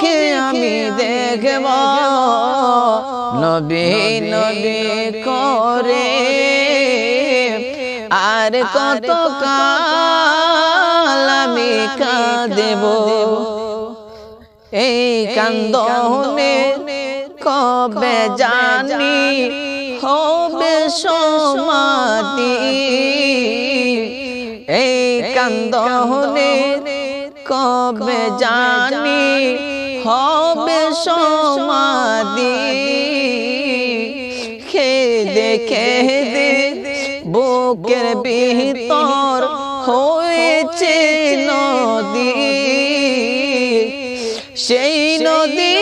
নবীকে আমি দেখব। নবী নবী করে। আর কত কাল আমি কাঁদেব। এই কান্দনে কবে জানি হবে সমাধি। এই কান্দনে কবে জানি হবে সমাধি। খেদে খেদে বুকের ভিতর হয়েছে নদী। সেই নদী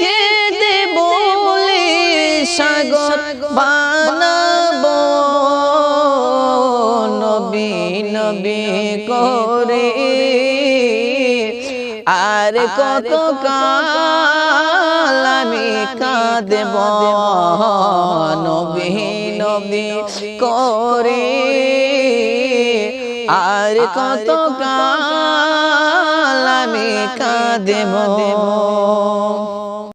খেদে বলে সাগর বানাবো। নবী নবী করে আর কত কাল আমি কাঁদেব নবী নবী করে আর কত কাল আমি কাঁদেব